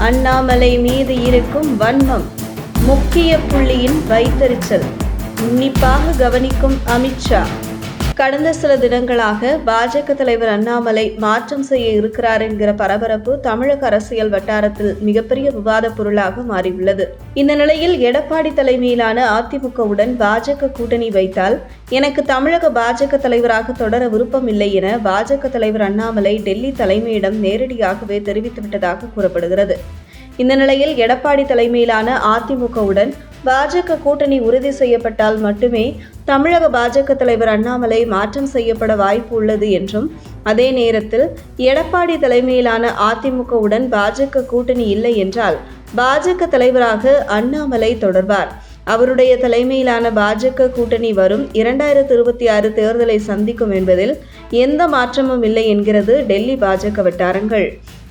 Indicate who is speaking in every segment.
Speaker 1: அண்ணாமலை மீது இருக்கும் வன்மம் முக்கிய புள்ளியின் வைத்தறிச்சல். உன்னிப்பாக கவனிக்கும் அமித்ஷா. கடந்த சில தினங்களாக பாஜக தலைவர் அண்ணாமலை மாற்றம் செய்ய இருக்கிறார் என்கிற பரபரப்பு தமிழக அரசியல் வட்டாரத்தில் மிகப்பெரிய விவாத பொருளாக மாறியுள்ளது. இந்த நிலையில் எடப்பாடி தலைமையிலான அதிமுகவுடன் பாஜக கூட்டணி வைத்தால் எனக்கு தமிழக பாஜக தலைவராக தொடர விருப்பம் இல்லை என பாஜக தலைவர் அண்ணாமலை டெல்லி தலைமையிடம் நேரடியாகவே தெரிவித்துவிட்டதாக கூறப்படுகிறது. இந்த நிலையில் எடப்பாடி தலைமையிலான அதிமுகவுடன் பாஜக கூட்டணி உறுதி செய்யப்பட்டால் மட்டுமே தமிழக பாஜக தலைவர் அண்ணாமலை மாற்றம் செய்யப்பட வாய்ப்பு உள்ளது என்றும் அதே நேரத்தில் எடப்பாடி தலைமையிலான அதிமுகவுடன் பாஜக கூட்டணி இல்லை என்றால் பாஜக தலைவராக அண்ணாமலை தொடர்வார். அவருடைய தலைமையிலான பாஜக கூட்டணி வரும் இரண்டாயிரத்தி இருபத்தி ஆறு தேர்தலை சந்திக்கும் என்பதில் எந்த மாற்றமும் இல்லை என்கிறது டெல்லி பாஜக வட்டாரங்கள்.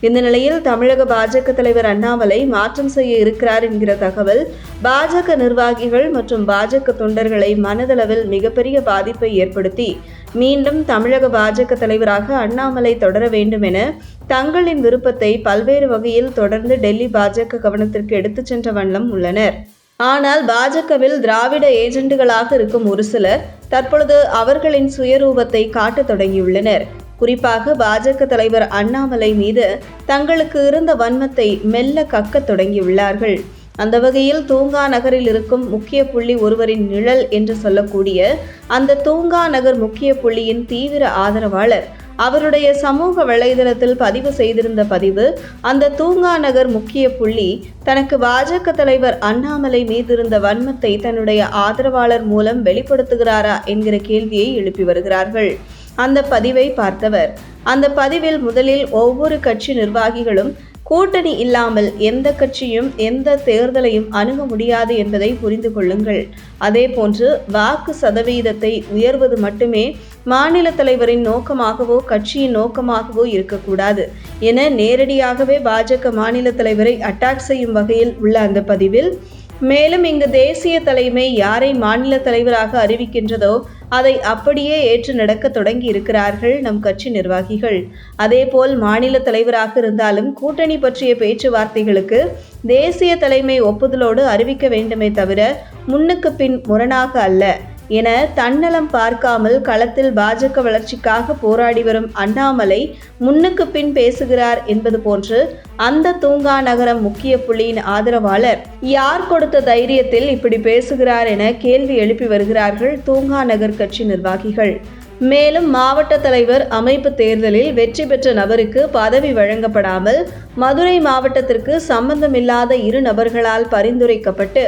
Speaker 1: இந்த நிலையில் தமிழக பாஜக தலைவர் அண்ணாமலை மாற்றம் செய்ய இருக்கிறார் என்கிற தகவல் பாஜக நிர்வாகிகள் மற்றும் பாஜக தொண்டர்களை மனதளவில் மிகப்பெரிய பாதிப்பை ஏற்படுத்தி மீண்டும் தமிழக பாஜக தலைவராக அண்ணாமலை தொடர வேண்டும் என தங்களின் விருப்பத்தை பல்வேறு வகையில் தொடர்ந்து டெல்லி பாஜக கவனத்திற்கு எடுத்துச் சென்ற வண்ணம் உள்ளனர். ஆனால் பாஜகவில் திராவிட ஏஜெண்டுகளாக இருக்கும் ஒரு சிலர் தற்பொழுது அவர்களின் சுயரூபத்தை காட்டத் தொடங்கியுள்ளனர். குறிப்பாக பாஜக தலைவர் அண்ணாமலை மீது தங்களுக்கு இருந்த வன்மத்தை மெல்ல கக்கத் தொடங்கியுள்ளார்கள். அந்த வகையில் தூங்கா நகரில் இருக்கும் முக்கிய புள்ளி ஒருவரின் நிழல் என்று சொல்லக்கூடிய அந்த தூங்கா நகர் முக்கிய புள்ளியின் தீவிர ஆதரவாளர் அவருடைய சமூக வலைதளத்தில் பதிவு செய்திருந்த பதிவு அந்த தூங்கா நகர் முக்கிய புள்ளி தனக்கு பாஜக தலைவர் அண்ணாமலை மீதிருந்த வன்மத்தை தன்னுடைய ஆதரவாளர் மூலம் வெளிப்படுத்துகிறாரா என்கிற கேள்வியை எழுப்பி வருகிறார்கள். அந்த பதிவை பார்த்தவர். அந்த பதிவில் முதலில் ஒவ்வொரு கட்சி நிர்வாகிகளும் கூட்டணி இல்லாமல் எந்த கட்சியும் எந்த தேர்தலையும் அணுக முடியாது என்பதை புரிந்து கொள்ளுங்கள். அதே போன்று வாக்கு சதவீதத்தை உயர்வது மட்டுமே மாநில தலைவரின் நோக்கமாகவோ கட்சியின் நோக்கமாகவோ இருக்கக்கூடாது. என நேரடியாகவே பாஜக மாநில தலைவரை அட்டாக் செய்யும் வகையில் உள்ள அந்த பதிவில் மேலும் இங்கு தேசிய தலைமை யாரை மாநில தலைவராக அறிவிக்கின்றதோ அதை அப்படியே ஏற்று நடக்க தொடங்கி இருக்கிறார்கள் நம் கட்சி நிர்வாகிகள். அதேபோல் மாநில தலைவராக இருந்தாலும் கூட்டணி பற்றிய பேச்சுவார்த்தைகளுக்கு தேசிய தலைமை ஒப்புதலோடு அறிவிக்க வேண்டுமே தவிர முன்னுக்கு பின் முரணாக அல்ல. என தன்னலம் பார்க்காமல் களத்தில் பாஜக வளர்ச்சிக்காக போராடி வரும் அண்ணாமலை முன்னுக்கு பின் பேசுகிறார் என்பது போன்று அந்த தூங்கா நகரம் முக்கிய புள்ளியின் ஆதரவாளர். யார் கொடுத்த தைரியத்தில் இப்படி பேசுகிறார் என கேள்வி எழுப்பி வருகிறார்கள் தூங்கா நகர் கட்சி நிர்வாகிகள். மேலும் மாவட்ட தலைவர் அமைப்பு தேர்தலில் வெற்றி பெற்ற நபருக்கு பதவி வழங்கப்படாமல் மதுரை மாவட்டத்திற்கு சம்பந்தமில்லாத இரு நபர்களால் பரிந்துரைக்கப்பட்டு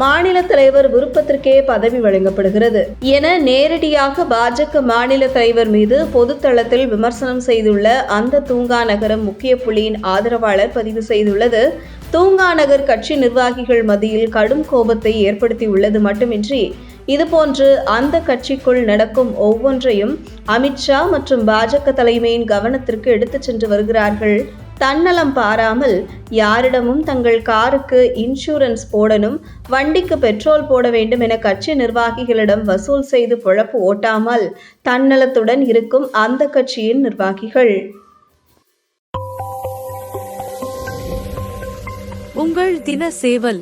Speaker 1: மாநில தலைவர் விருப்பத்திற்கே பதவி வழங்கப்படுகிறது. என நேரடியாக பாஜக மாநில தலைவர் மீது பொதுத்தளத்தில் விமர்சனம் செய்துள்ள அந்த தூங்கா நகரம் முக்கிய புள்ளியின் ஆதரவாளர் பதிவு செய்துள்ளது. தூங்கா நகர் கட்சி நிர்வாகிகள் மத்தியில் கடும் கோபத்தை ஏற்படுத்தியுள்ளது மட்டுமின்றி இதுபோன்று அந்த கட்சிக்குள் நடக்கும் ஒவ்வொன்றையும் அமித்ஷா மற்றும் பாஜக தலைமையின் கவனத்திற்கு எடுத்துச் சென்று வருகிறார்கள் தன்னலம் பாராமல் யாரிடமும் தங்கள் காருக்கு இன்சூரன்ஸ் போடணும் வண்டிக்கு பெட்ரோல் போட வேண்டும் என கட்சி நிர்வாகிகளிடம் வசூல் செய்து பொழப்பு ஓட்டாமல் தன்னலத்துடன் இருக்கும் அந்த கட்சியின் நிர்வாகிகள்.
Speaker 2: உங்கள் தின சேவல்.